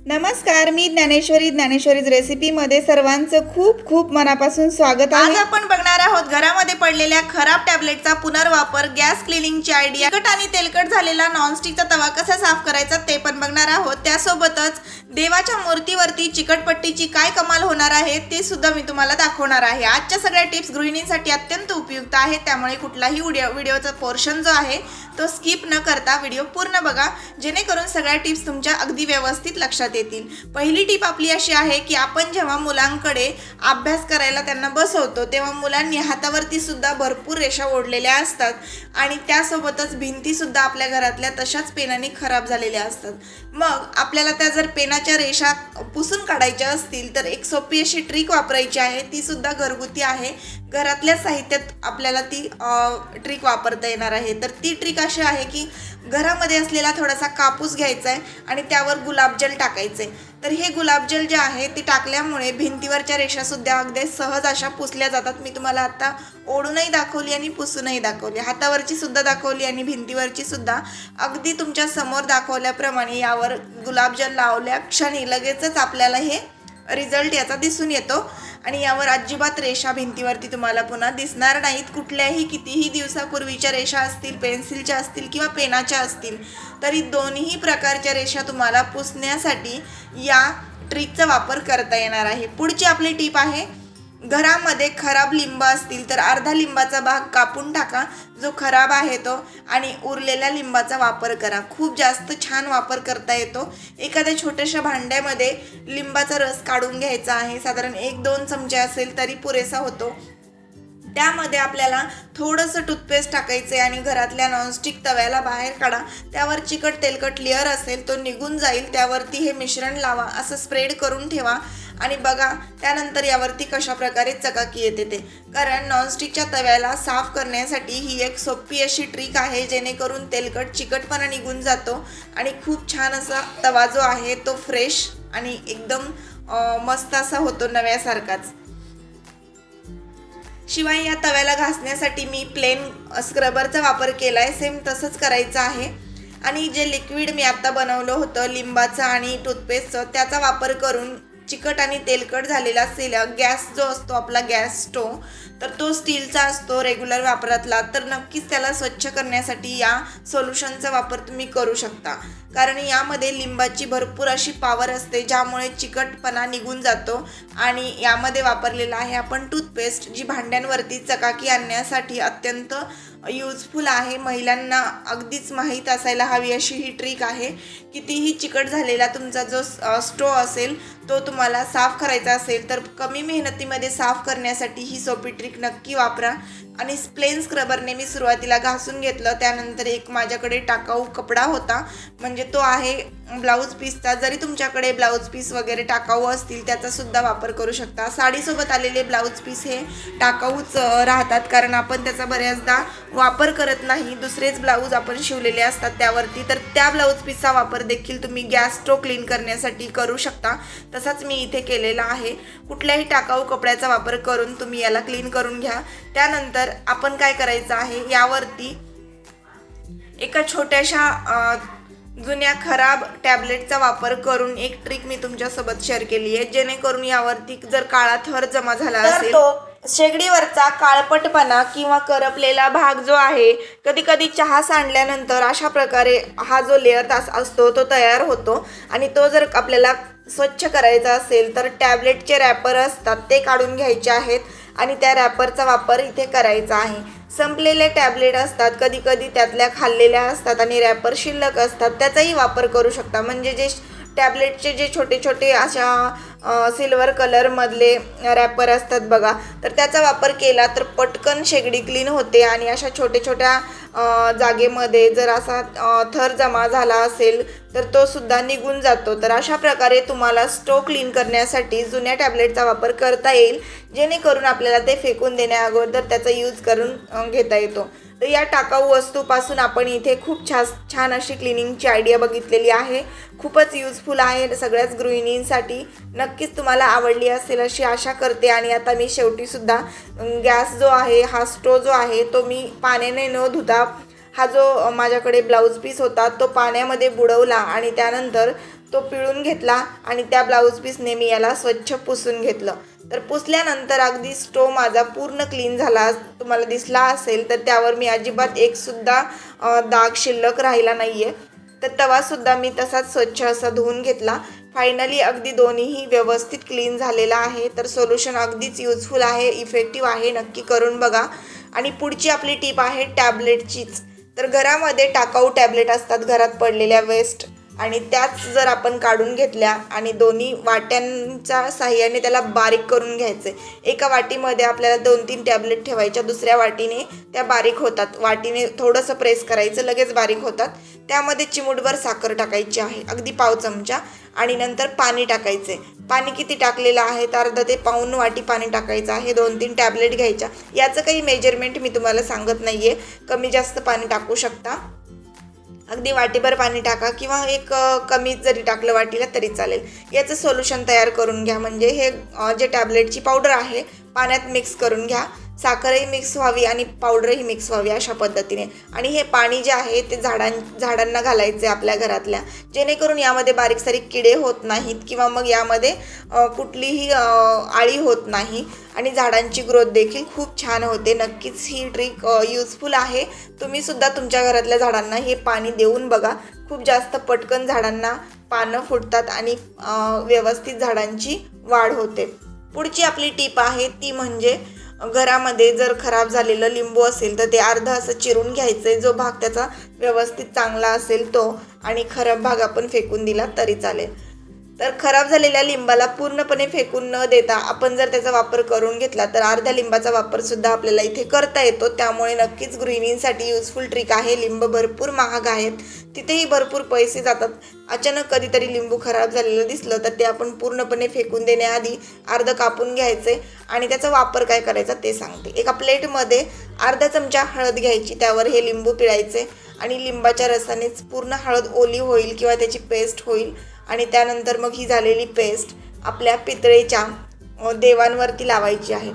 नमस्कार मी ज्ञानेश्वरी ज्ञानेश्वरीज रेसिपीमध्ये सर्वांचं खूप खूप मनापासून स्वागत आज आहे आपण बघणार आहोत घरामध्ये पडलेल्या खराब टॅबलेटचा पुनर्वापर गॅस क्लिनिंगची आयडिया कट आणि तेलकट झालेला नॉनस्टिकचा तवा कसा साफ करायचा ते पण बघणार आहोत. त्यासोबतच देवाच्या मूर्तीवरती चिकटपट्टीची काय कमाल होणार आहे ते सुद्धा मी तुम्हाला दाखवणार आहे. आजच्या सगळ्या टिप्स गृहिणींसाठी अत्यंत उपयुक्त आहेत त्यामुळे कुठलाही व्हिडिओ व्हिडिओचा पोर्शन जो आहे तो स्किप न करता व्हिडिओ पूर्ण बघा. जेणेकरून सगळ्या टिप्स तुमच्या अगदी व्यवस्थित लक्षात येतील. पहिली टीप आपली अशी आहे की आपण जेव्हा मुलांकडे अभ्यास करायला त्यांना बसवतो तेव्हा मुलांनी हातावरती सुद्धा भरपूर रेषा ओढलेल्या असतात आणि त्यासोबतच भिंती सुद्धा आपल्या घरातल्या तशाच पेनाने खराब झालेल्या असतात. मग आपल्याला त्या जर पेनाच्या रेषा पुसून काढायच्या असतील तर एक सोपी अशी ट्रिक वापरायची आहे. ती सुद्धा घरगुती आहे. घरातल्या साहित्यात आपल्याला ती ट्रिक वापरता येणार आहे. तर ती ट्रिक अशी आहे की घरामध्ये असलेला थोडासा कापूस घ्यायचा आहे आणि त्यावर गुलाबजल टाकायचे तर हे गुलाबजल जे आहे ते टाकल्यामुळे भिंतीवरच्या रेषासुद्धा अगदी सहज अशा पुसल्या जातात. मी तुम्हाला आता ओढूनही दाखवली आणि पुसूनही दाखवली. हातावरची सुद्धा दाखवली आणि भिंतीवरची सुद्धा अगदी तुमच्यासमोर दाखवल्याप्रमाणे यावर गुलाबजल लावल्या क्षणी लगेचच आपल्याला हे रिझल्ट याचा दिसून येतो. आणि यावर अजिबात रेषा भिंतीवरती तुम्हाला पुन्हा दिसणार नाहीत. कुठल्याही कितीही दिवसापूर्वीच्या रेषा असतील पेन्सिलच्या असतील किंवा पेनाच्या असतील तरी दोन्ही प्रकारच्या रेषा तुम्हाला पुसण्यासाठी या ट्रिकचा वापर करता येणार आहे. पुढची आपली टीप आहे घरामध्ये खराब लिंब असतील तर अर्धा लिंबाचा भाग कापून टाका. जो खराब आहे तो. आणि उरलेल्या लिंबाचा वापर करा. खूप जास्त छान वापर करता येतो. एखाद्या छोट्याशा भांड्यामध्ये लिंबाचा रस काढून घ्यायचा आहे. साधारण एक दोन चमचे असेल तरी पुरेसा होतो. त्यामध्ये आपल्याला थोडंसं टूथपेस्ट टाकायचं आहे आणि घरातल्या नॉनस्टिक तव्याला बाहेर काढा. त्यावर चिकट तेलकट लेअर असेल तो निघून जाईल. त्यावरती हे मिश्रण लावा. असं स्प्रेड करून ठेवा. आणि बघा त्यानंतर यावरती कशा प्रकारे चकाकी येते ते. कारण नॉनस्टिकच्या तव्याला साफ करण्यासाठी ही एक सोपी अशी ट्रिक आहे जेणेकरून तेलकट चिकटपणा निघून जातो. आणि खूप छान असा तवा जो आहे तो फ्रेश आणि एकदम मस्त असा होतो नव्यासारखाच. शिवाय या तव्याला घासण्यासाठी मी प्लेन स्क्रबरचा वापर केला आहे सेम तसंच करायचं आहे. आणि जे लिक्विड मी आत्ता बनवलं होतं लिंबाचं आणि टूथपेस्टचं त्याचा वापर करून चिकट आणि तेलकट झालेला सिल गॅस जो असतो आपला गॅस स्टोव तर तो स्टीलचा असतो रेग्युलर वापरातला. तर नक्कीच त्याला स्वच्छ करण्यासाठी या सोल्युशनचा वापर तुम्ही करू शकता. कारण यामध्ये लिंबाची भरपूर अशी पावर असते ज्यामुळे चिकटपणा निघून जातो आणि यामध्ये वापरलेला आहे आपण टूथपेस्ट जी भांड्यांवरती चकाकी आणण्यासाठी अत्यंत यूजफुल आहे. महिलांना अगदीच माहीत असायला हवी अशी ही ट्रिक आहे. कितीही चिकट झालेला तुमचा जो स्टो असेल तो तुम्हाला साफ करायचा असेल तर कमी मेहनतीमध्ये साफ करण्यासाठी ही सोपी ट्रिक नक्की वापरा. आणि स्प्लेन स्क्रबरने मी सुरुवातीला घासून घेतलं त्यानंतर एक माझ्याकडे टाकाऊ कपडा होता म्हणजे म्हणजे तो आहे ब्लाऊज पीसचा. जरी तुमच्याकडे ब्लाऊज पीस वगैरे टाकाऊ असतील त्याचा सुद्धा वापर करू शकता. साडीसोबत आलेले ब्लाऊज पीस हे टाकाऊच राहतात. कारण आपण त्याचा बऱ्याचदा वापर करत नाही. दुसरेच ब्लाऊज आपण शिवलेले असतात त्यावरती. तर त्या ब्लाऊज पीसचा वापर देखील तुम्ही गॅस स्टो क्लीन करण्यासाठी करू शकता. तसाच मी इथे केलेला आहे. कुठल्याही टाकाऊ कपड्याचा वापर करून तुम्ही याला क्लीन करून घ्या. त्यानंतर आपण काय करायचं आहे? यावरती एका छोट्याशा जुन्या खराब टॅबलेटचा वापर करून एक ट्रिक मी तुमच्यासोबत शेअर केली आहे. जेणेकरून यावरती जर काळा थर जमा झाला तर असेल तो शेगडीवरचा काळपटपणा किंवा करपलेला भाग जो आहे कधी कधी चहा सांडल्यानंतर अशा प्रकारे हा जो लेअर तास असतो तो तयार होतो. आणि तो जर आपल्याला स्वच्छ करायचा असेल तर टॅबलेटचे रॅपर असतात ते काढून घ्यायचे आहेत आणि त्या रॅपरचा वापर इथे करायचा आहे. संपलेले टॅबलेट असतात कधी कधी त्यातल्या खाल्लेल्या असतात आणि रॅपर शिल्लक असतात त्याचाही वापर करू शकता. म्हणजे जे टॅबलेटचे जे छोटे छोटे अशा सिल्वर कलरमधले रॅपर असतात बघा तर त्याचा वापर केला तर पटकन शेगडी क्लीन होते आणि अशा छोट्या छोट्या जागेमध्ये जर असा थर जमा झाला असेल तर तो सुद्धा निघून जातो. तर अशा प्रकारे तुम्हाला स्टो क्लीन करण्यासाठी जुन्या टॅबलेटचा वापर करता येईल जेणेकरून आपल्याला ते फेकून देण्या अगोदर त्याचा यूज करून घेता येतो. तर या टाकाऊ वस्तूपासून आपण इथे खूप छान छान अशी क्लिनिंगची आयडिया बघितलेली आहे. खूपच युजफुल आहे सगळ्याच गृहिणींसाठी. नक्कीच तुम्हाला आवडली असेल अशी आशा करते आणि आता मी शेवटीसुद्धा गॅस जो आहे हा स्टो जो आहे तो मी पाण्याने न धुता हा जो माझ्याकडे ब्लाऊज पीस होता तो पाण्यामध्ये बुडवला आणि त्यानंतर तो पिळून घेतला आणि त्या ब्लाऊज पीसने मी याला स्वच्छ पुसून घेतलं. तर पुसल्यानंतर अगदी स्टोव माझा पूर्ण क्लीन झाला तुम्हाला दिसला असेल तर त्यावर मी अजिबात एकसुद्धा दाग शिल्लक राहिला नाही आहे तर तवासुद्धा मी तसाच स्वच्छ असा धुवून घेतला. फायनली अगदी दोन्हीही व्यवस्थित क्लीन झालेला आहे. तर सोल्युशन अगदीच युजफुल आहे इफेक्टिव्ह आहे नक्की करून बघा. आणि पुढची आपली टीप आहे टॅबलेटचीच तर घरामध्ये टाकाऊ टॅबलेट असतात घरात पडलेल्या वेस्ट आणि त्याच जर आपण काढून घेतल्या आणि दोन्ही वाट्यांच्या साह्याने त्याला बारीक करून घ्यायचे. एका वाटीमध्ये आपल्याला दोन तीन टॅबलेट ठेवायच्या दुसऱ्या वाटीने त्या बारीक होतात. वाटीने थोडंसं प्रेस करायचं लगेच बारीक होतात. त्यामध्ये चिमूटभर साखर टाकायची आहे अगदी पाव चमचा. आणि नंतर पाणी टाकायचे. पाणी किती टाकलेलं आहे? तर अर्धा ते पाऊन वाटी पाणी टाकायचं आहे दोन तीन टॅबलेट घ्यायच्या. याचं काही मेजरमेंट मी तुम्हाला सांगत नाही आहे कमी जास्त पाणी टाकू शकता. अगदी वाटीभर पाणी टाका किंवा एक कमी जरी टाकलं वाटीला तरी चालेल. याचं सोल्युशन तयार करून घ्या. म्हणजे हे जे टॅबलेटची पावडर आहे पाण्यात मिक्स करून घ्या. साखरही मिक्स व्हावी आणि पावडरही मिक्स व्हावी अशा पद्धतीने. आणि हे पाणी जे आहे ते झाडां झाडांना घालायचे आपल्या घरातल्या. जेणेकरून यामध्ये बारीक सारीक किडे होत नाहीत किंवा मग यामध्ये कुठलीही आळी होत नाही. आणि झाडांची ग्रोथ देखील खूप छान होते. नक्कीच ही ट्रिक यूजफुल आहे. तुम्ही सुद्धा तुमच्या घरातल्या झाडांना हे पाणी देऊन बघा. खूप जास्त पटकन झाडांना पानं फुटतात आणि व्यवस्थित झाडांची वाढ होते. पुढची आपली टीप आहे ती म्हणजे घरामध्ये जर खराब झालेलं लिंबू असेल तर ते अर्धं असं चिरून घ्यायचं आहे जो भाग त्याचा व्यवस्थित चांगला असेल तो आणि खराब भाग आपण फेकून दिला तरी चालेल. तर खराब झालेल्या लिंबाला पूर्णपणे फेकून न देता आपण जर त्याचा वापर करून घेतला तर अर्ध्या लिंबाचा वापर सुद्धा आपल्याला इथे करता येतो. त्यामुळे नक्कीच गृहिणींसाठी युजफुल ट्रिक आहे. लिंब भरपूर महाग आहेत. तिथेही भरपूर पैसे जातात. अचानक कधीतरी लिंबू खराब झालेलं दिसलं तर ते आपण पूर्णपणे फेकून देण्याआधी अर्ध कापून घ्यायचे आणि त्याचा वापर काय करायचा ते सांगते. एका प्लेटमध्ये अर्धा चमचा हळद घ्यायची त्यावर हे लिंबू पिळायचे आणि लिंबाच्या रसानेच पूर्ण हळद ओली होईल किंवा त्याची पेस्ट होईल. आणि त्यानंतर मग ही झालेली पेस्ट आपल्या पितळेच्या देवांवरती लावायची आहे.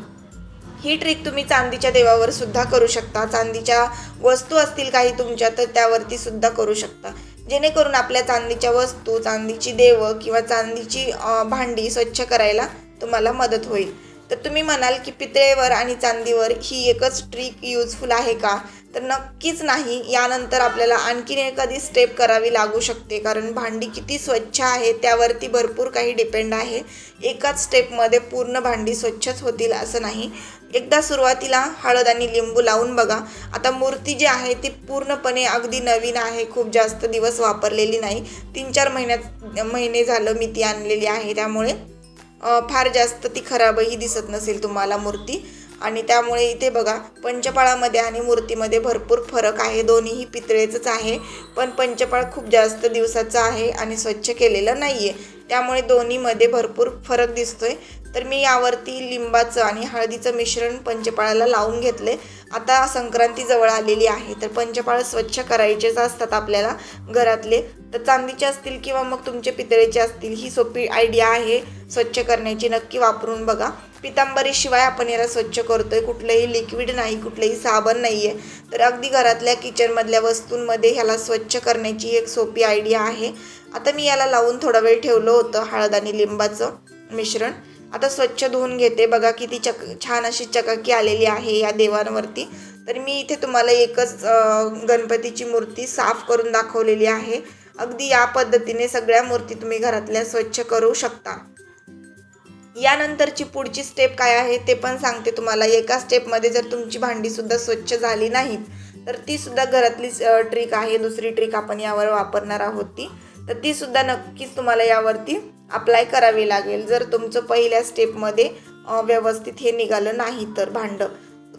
ही ट्रिक तुम्ही चांदीच्या देवावर सुद्धा करू शकता. चांदीच्या वस्तू असतील काही तुमच्या तर त्यावरती सुद्धा करू शकता. जेणेकरून आपल्या चांदीच्या वस्तू चांदीची देवं किंवा चांदीची भांडी स्वच्छ करायला तुम्हाला मदत होईल. तर तुम्ही म्हणाल की पितळेवर आणि चांदीवर ही एकच ट्रिक युजफुल आहे का? तर नक्कीच नाही. यानंतर आपल्याला आणखीन एखादी स्टेप करावी लागू शकते. कारण भांडी किती स्वच्छ आहे त्यावरती भरपूर काही डिपेंड आहे. एकाच स्टेपमध्ये पूर्ण भांडी स्वच्छच होतील असं नाही. एकदा सुरुवातीला हळद आणि लिंबू लावून बघा. आता मूर्ती जी आहे ती पूर्णपणे अगदी नवीन आहे. खूप जास्त दिवस वापरलेली नाही. तीन चार महिन्यात महिने झालं मी ती आणलेली आहे. त्यामुळे फार जास्त ती खराबही दिसत नसेल तुम्हाला मूर्ती. आणि त्यामुळे इथे बघा पंचपाळामध्ये आणि मूर्तीमध्ये भरपूर फरक आहे. दोन्हीही पितळेचंच आहे पण पंचपाळ खूप जास्त दिवसाचं आहे आणि स्वच्छ केलेलं नाही आहे त्यामुळे दोन्हीमध्ये भरपूर फरक दिसतोय. तर मी यावरती लिंबाचं आणि हळदीचं मिश्रण पंचपाळाला लावून घेतले. आता संक्रांती जवळ आलेली आहे तर पंचपाळ स्वच्छ करायचेच असतात आपल्याला घरातले. तर चांदीचे असतील किंवा मग तुमचे पितळेचे असतील ही सोपी आयडिया आहे. स्वच्छ करण्याची नक्की वापरून बघा. पितांबरीशिवाय आपण याला स्वच्छ करतोय. कुठलंही लिक्विड नाही कुठलंही साबण नाही आहे तर अगदी घरातल्या किचनमधल्या वस्तूंमध्ये ह्याला स्वच्छ करण्याची एक सोपी आयडिया आहे. आता मी याला लावून थोडा वेळ ठेवलं होतं हळद आणि लिंबाचं मिश्रण. आता स्वच्छ धुवून घेते. बघा किती चक छान अशी चकाकी आलेली आहे या देवांवरती. तर मी इथे तुम्हाला एकच गणपतीची मूर्ती साफ करून दाखवलेली आहे. अगदी या पद्धतीने सगळ्या मूर्ती तुम्ही घरातल्या स्वच्छ करू शकता. यानंतरची पुढची स्टेप काय आहे ते पण सांगते तुम्हाला. एका स्टेपमध्ये जर तुमची भांडीसुद्धा स्वच्छ झाली नाहीत तर ती सुद्धा घरातली ट्रिक आहे. दुसरी ट्रिक आपण यावर वापरणार आहोत ती. तर ती सुद्धा नक्कीच तुम्हाला यावरती अप्लाय करावी लागेल. जर तुमचं पहिल्या स्टेपमध्ये व्यवस्थित हे निघालं नाही तर भांडं.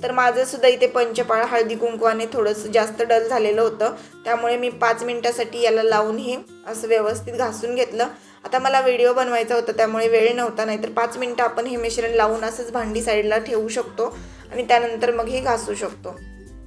तर माझं सुद्धा इथे पंचपाळ हळदी कुंकवाने थोडंसं जास्त डल झालेलं होतं. त्यामुळे मी पाच मिनटासाठी याला लावून हे असं व्यवस्थित घासून घेतलं. आता मला व्हिडिओ बनवायचा होता त्यामुळे वेळ नव्हता नाही तर पाच मिनटं आपण हे मिश्रण लावून असंच भांडी साईडला ठेवू शकतो आणि त्यानंतर मग हे घासू शकतो.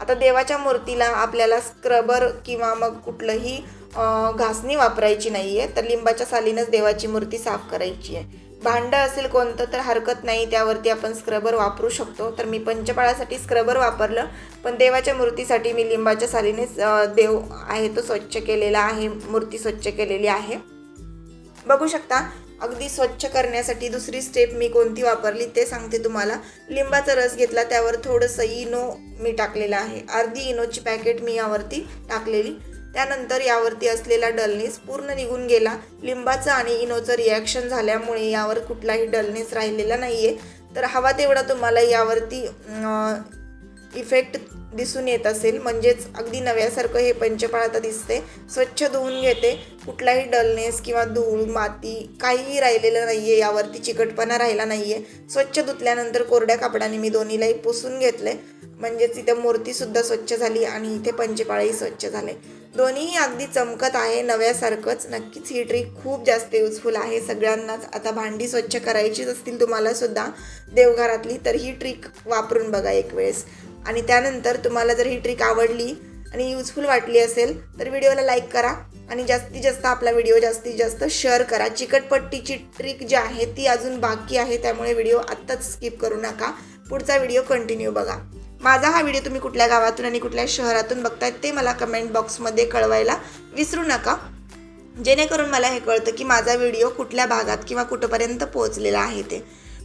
आता देवाच्या मूर्तीला आपल्याला स्क्रबर किंवा मग कुठलंही घासणी वापरायची नाही आहे तर लिंबाच्या सालीनंच देवाची मूर्ती साफ करायची आहे. भांडं असेल कोणतं तर हरकत नाही त्यावरती आपण स्क्रबर वापरू शकतो. तर मी पंचपाळासाठी स्क्रबर वापरलं पण देवाच्या मूर्तीसाठी मी लिंबाच्या सालीनेच देव आहे तो स्वच्छ केलेला आहे मूर्ती स्वच्छ केलेली आहे. बघू शकता अगदी स्वच्छ करण्यासाठी दुसरी स्टेप मी कोणती वापरली ते सांगते तुम्हाला. लिंबाचा रस घेतला त्यावर थोडंसं इनो मी टाकलेलं आहे. अर्धी इनोची पॅकेट मी यावरती टाकलेली. त्यानंतर यावरती असलेला डलनेस पूर्ण निघून गेला. लिंबाचं आणि इनोचं रिॲक्शन झाल्यामुळे यावर कुठलाही डलनेस राहिलेला नाही आहे तर हवा तेवढा तुम्हाला यावरती इफेक्ट दिसून येत असेल. म्हणजेच अगदी नव्यासारखं हे पंचफळ आता दिसते स्वच्छ धुवून घेते. कुठलाही डलनेस किंवा धूळ माती काहीही राहिलेलं नाही आहे यावरती चिकटपणा राहिला नाही आहे स्वच्छ धुतल्यानंतर कोरड्या कापडाने मी दोन्हीलाही पुसून घेतले म्हणजेच इथे मूर्तीसुद्धा स्वच्छ झाली आणि इथे पंचपाळही स्वच्छ झाले दोन्हीही अगदी चमकत आहे नव्यासारखंच. नक्कीच ही ट्रिक खूप जास्त युजफुल आहे. सगळ्यांनाच आता भांडी स्वच्छ करायचीच असतील तुम्हाला सुद्धा देवघरातली तर ही ट्रिक वापरून बघा एक वेळेस. आणि त्यानंतर तुम्हाला जर ही ट्रिक आवडली आणि युजफुल वाटली असेल तर व्हिडिओला लाईक करा आणि जास्तीत जास्त आपला व्हिडिओ जास्तीत जास्त शेअर करा. चिकटपट्टीची ट्रिक जी आहे ती अजून बाकी आहे त्यामुळे व्हिडिओ आत्ताच स्किप करू नका. पुढचा व्हिडिओ कंटिन्यू बघा. माझा हा व्हिडिओ तुम्ही कुठल्या गावातून आणि कुठल्या शहरातून बघताय ते मला कमेंट बॉक्समध्ये कळवायला विसरू नका. जेणेकरून मला हे कळतं की माझा व्हिडिओ कुठल्या भागात किंवा कुठंपर्यंत पोहोचलेला आहे ते.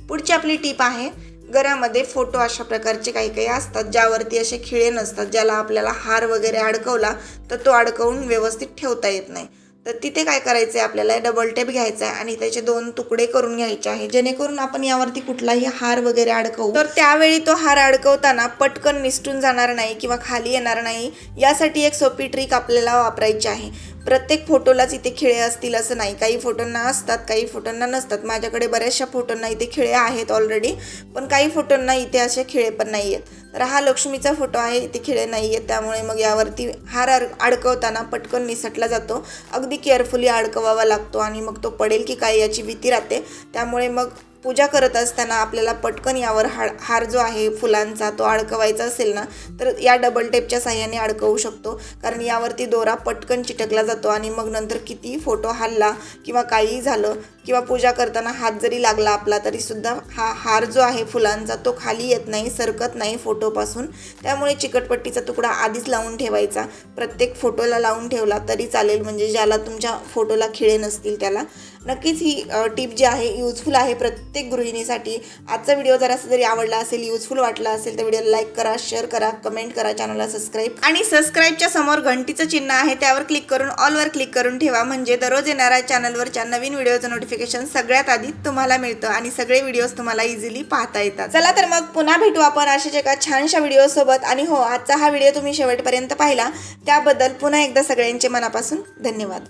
पुढची आपली टीप आहे घरामध्ये फोटो अशा प्रकारचे काही काही असतात ज्यावरती असे खिळे नसतात ज्याला आपल्याला हार वगैरे अडकवला तर तो अडकवून व्यवस्थित ठेवता येत नाही. तर तिथे काय करायचं आहे आपल्याला डबल टेप घ्यायचा आहे आणि त्याचे दोन तुकडे करून घ्यायचे आहे. जेणेकरून आपण यावरती कुठलाही हार वगैरे अडकवू तर त्यावेळी तो हार अडकवताना पटकन निसटून जाणार नाही किंवा खाली येणार नाही यासाठी एक सोपी ट्रिक आपल्याला वापरायची आहे. प्रत्येक फोटोलाच इथे खिळे असतील असं नाही. काही फोटोंना असतात काही फोटोंना नसतात. माझ्याकडे बऱ्याचशा फोटोंना इथे खिळे आहेत ऑलरेडी पण काही फोटोंना इथे असे खिळे पण नाही आहेत तर हा लक्ष्मीचा फोटो आहे इथे खिळे नाही आहेत त्यामुळे मग यावरती हार अडकवताना पटकन निसटला जातो. अगदी केअरफुली अडकवावा लागतो आणि मग तो पडेल की काय याची भीती राहते. त्यामुळे मग पूजा करत असताना आपल्याला पटकन यावर हार हार जो आहे फुलांचा तो अडकवायचा असेल ना तर या डबल टेपच्या साह्याने अडकवू शकतो. कारण यावरती दोरा पटकन चिटकला जातो आणि मग नंतर किती फोटो हल्ला किंवा काहीही झालं किंवा पूजा करताना हात जरी लागला आपला तरीसुद्धा हा हार जो आहे फुलांचा तो खाली येत नाही सरकत नाही फोटोपासून त्यामुळे चिकटपट्टीचा तुकडा आधीच लावून ठेवायचा. प्रत्येक फोटोला लावून ठेवला तरी चालेल. म्हणजे ज्याला तुमच्या फोटोला खिळे नसतील त्याला. नक्कीच ही टीप जी आहे यूजफुल आहे प्रत्येक गृहिणीसाठी. आजचा व्हिडिओ जरासा जरी आवडला असेल यूजफुल वाटला असेल तर व्हिडिओला लाईक करा शेअर करा कमेंट करा चॅनलला सबस्क्राईब आणि सबस्क्राईबच्या समोर घंटीचं चिन्ह आहे त्यावर क्लिक करून ऑलवर क्लिक करून ठेवा. म्हणजे दररोज येणाऱ्या चॅनलवरच्या नवीन व्हिडिओचं नोटिफिकेशन सगळ्यात आधी तुम्हाला मिळतं आणि सगळे व्हिडिओज तुम्हाला इझिली पाहता येतात. चला तर मग पुन्हा भेटू आपण अशाच एका छानशा व्हिडिओसोबत आणि हो आजचा हा व्हिडिओ तुम्ही शेवटपर्यंत पाहिला. त्याबद्दल पुन्हा एकदा सगळ्यांचे मनापासून धन्यवाद.